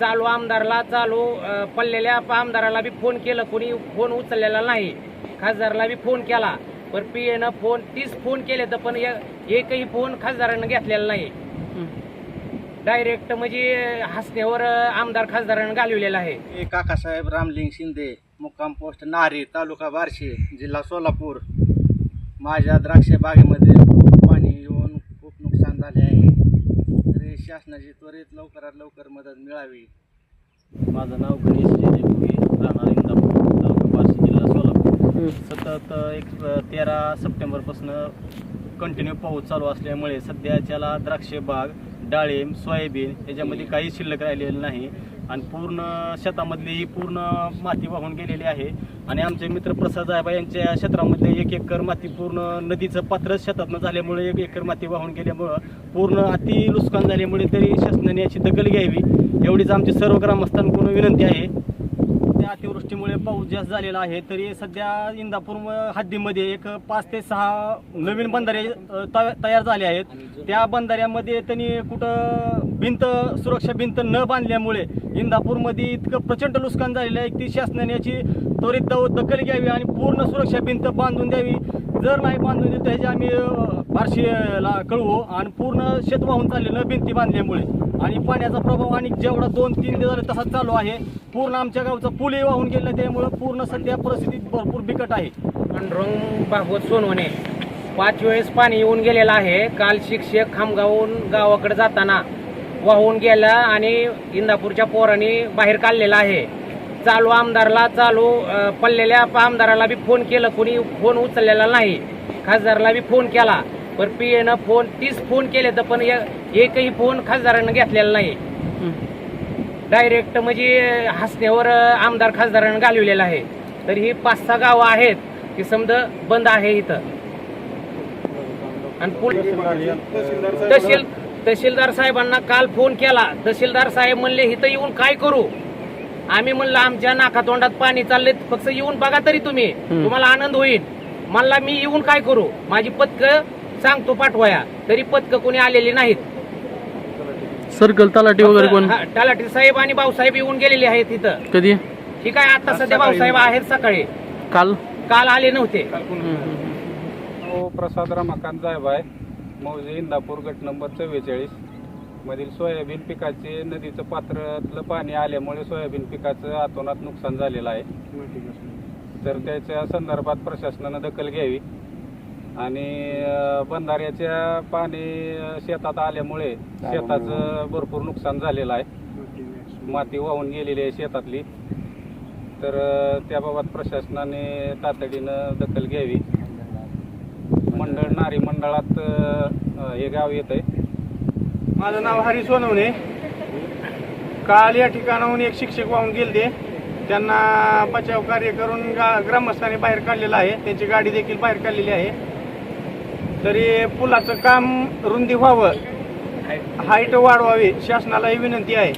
चालू आमदारला चालू पडलेल्या आमदाराला बी फोन केलं. कोणी फोन उचललेला नाही. खासदारला बी फोन केला. पण पी एनं फोन तीस फोन केले तर पण एकही फोन खासदारानं घेतलेला नाही. डायरेक्ट म्हणजे हसण्यावर आमदार खासदारानं घालवलेला आहे. काकासाहेब रामलिंग शिंदे मुक्काम पोस्ट नारी तालुका बार्शी जिल्हा सोलापूर. माझ्या द्राक्ष बागेमध्ये खूप पाणी येऊन खूप नुकसान झाले आहे. शासनाची त्वरित लवकरात लवकर मदत मिळावी. माझं नाव गणेश राहणार इंदापूर तालुका बार्शी जिल्हा सोलापूर. सतत एक तेरा सप्टेंबरपासून कंटिन्यू पाऊस चालू असल्यामुळे सध्याच्याला द्राक्ष बाग डाळिंब सोयाबीन याच्यामध्ये काही शिल्लक राहिलेलं नाही. आणि पूर्ण शेतामधली ही पूर्ण माती वाहून गेलेली आहे. आणि आमचे मित्र प्रसाद साहेब यांच्या क्षेत्रामध्ये एक एकर माती पूर्ण नदीचं पात्र शेतातनं झाल्यामुळे एक एकर माती वाहून गेल्यामुळं पूर्ण अति नुकसान झाल्यामुळे तरी शासनाने याची दखल घ्यावी. एवढीच आमची सर्व ग्रामस्थांकडून विनंती आहे. अतिवृष्टीमुळे पाऊस जास्त झालेला आहे. तरी सध्या इंदापूर हद्दीमध्ये एक पाच ते सहा नवीन बंधारे तयार झाले आहेत. त्या बंधाऱ्यामध्ये त्यांनी कुठं भिंत सुरक्षा भिंत न बांधल्यामुळे इंदापूरमध्ये इतकं प्रचंड नुकसान झालेलं आहे की शासनाने याची त्वरित दखल घ्यावी आणि पूर्ण सुरक्षा भिंत बांधून द्यावी. जर नाही बांधून दिली त्याची ह्याची आम्ही फारशीला कळवू आणि पूर्ण शेत वाहून चाललेलं भिंती बांधल्यामुळे. आणि पाण्याचा प्रभाव आणि जेवढा दोन तीन दिवस झाले तसाच चालू आहे. पूर्ण आमच्या गावचं पुलही वाहून गेलं त्यामुळं पूर्ण सध्या परिस्थिती भरपूर बिकट आहे. पांडुरंग भागवत सोनवणे. पाच वेळेस पाणी येऊन गेलेलं आहे. काल शिक्षक खामगावून गावाकडे जाताना वाहून गेला आणि इंदापूरच्या पोरांनी बाहेर काढलेला आहे. चालू आमदारला चालू पडलेल्या आमदाराला बी फोन केलं. कोणी फोन उचललेला नाही. खासदारला बी फोन केला. पण पी एनं फोन तीस फोन केले तर पण एकही फोन खासदारानं घेतलेला नाही. डायरेक्ट म्हणजे हसण्यावर आमदार खासदारानं घालवलेला आहे. तर ही पाच सहा गावं आहेत की समजा बंद आहे इथं. आणि तहसील तहसीलदार साहेबांना काल फोन केला. तहसीलदार साहेब म्हणले इथं येऊन काय करू? आम्ही म्हणलं आमच्या नाकातोंडात पाणी चालले फक्त येऊन बघा तरी तुम्ही. तुम्हाला आनंद होईल. म्हणला मी येऊन काय करू? माझी पथक सांगतो पाठवाया तरी पथक कोणी आलेली नाहीत. सर्कल तलाठी वगैरे कोण? हा, तलाठी साहेब आणि भाऊसाहेब येऊन गेलेले आहेत इथं. कधी? ठीक आहे आता सध्या भाऊसाहेब आहेत सकाळी. काल? काल आले नव्हते. हो प्रसाद रमाकांत जायबाय मौजे इंदापूर गट नंबर चव्वेचाळीस. मधील सोयाबीन पिकाचे नदीचं पात्रातलं पाणी आल्यामुळे सोयाबीन पिकाचं आतोनात नुकसान झालेलं आहे. तर त्याच्या संदर्भात प्रशासनानं दखल घ्यावी. आणि बंधाऱ्याच्या पाणी शेतात आल्यामुळे शेताचं भरपूर नुकसान झालेलं आहे. माती वाहून गेलेली आहे शेतातली. तर त्याबाबत प्रशासनाने तातडीनं दखल घ्यावी. मंडळ नारी मंडळात हे गाव येत आहे माझं नाव हरी सोनवणे काल या ठिकाणाहून एक शिक्षक वाहून गेलते. त्यांना बचाव कार्य करून गा ग्रामस्थांनी बाहेर काढलेलं आहे. त्यांची गाडी देखील बाहेर काढलेली आहे. तरी पुलाचं काम रुंदी व्हावं हाईट वाढवावी शासनालाही विनंती आहे.